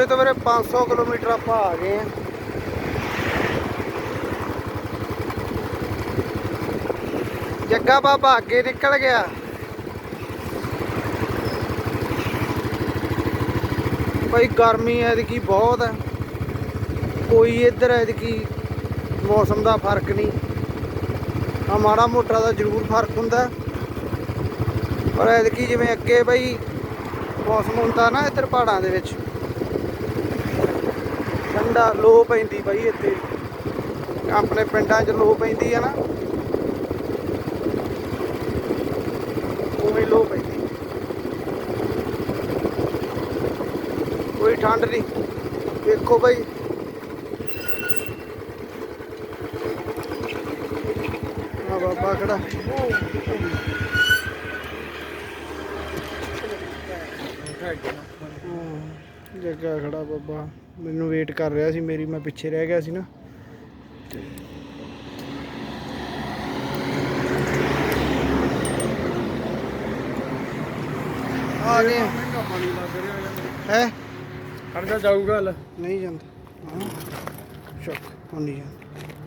ਮੋਗੇ ਤੋਂ ਵੀਰੇ 500 ਕਿਲੋਮੀਟਰ ਆਪਾਂ ਆ ਗਏ ਆ ਜੱਗਾ ਬਾਬਾ ਅੱਗੇ ਨਿਕਲ ਗਿਆ। ਭਾਈ ਗਰਮੀ ਐਤਕੀ ਬਹੁਤ ਹੈ। ਕੋਈ ਇੱਧਰ ਐਤਕੀ ਮੌਸਮ ਦਾ ਫ਼ਰਕ ਨਹੀਂ। ਆ ਮਾੜਾ ਮੋਟਾ ਦਾ ਜ਼ਰੂਰ ਫ਼ਰਕ ਹੁੰਦਾ ਪਰ ਐਤਕੀ ਜਿਵੇਂ ਅੱਗੇ ਬਈ ਮੌਸਮ ਹੁੰਦਾ ਨਾ ਇੱਧਰ ਪਹਾੜਾਂ ਦੇ ਵਿੱਚ ਠੰਡਾ ਲੋ ਪੈਂਦੀ ਬਈ ਇੱਥੇ। ਆਪਣੇ ਪਿੰਡਾਂ 'ਚ ਲੋ ਪੈਂਦੀ ਆ ਨਾ। ਉਵੇਂ ਲੋ ਪੈਂਦੀ। ਕੋਈ ਠੰਡ ਨਹੀਂ। ਦੇਖੋ ਬਈ। ਆ ਬਾਬਾ ਖੜਾ। ਜੱਗਾ ਖੜਾ ਬਾਬਾ। ਮੈਨੂੰ ਵੇਟ ਕਰ ਰਿਹਾ ਸੀ ਮੇਰੀ ਮੈਂ ਪਿੱਛੇ ਰਹਿ ਗਿਆ ਸੀ ਨਾ। ਆ ਗਏ। ਹੈ? ਖਰਚਾ ਜਾਊਗਾ ਹਲ। ਨਹੀਂ ਜਾਂਦਾ। ਹਾਂ। ਸ਼ੱਕ ਹੁਣ ਨਹੀਂ ਜਾਂਦਾ।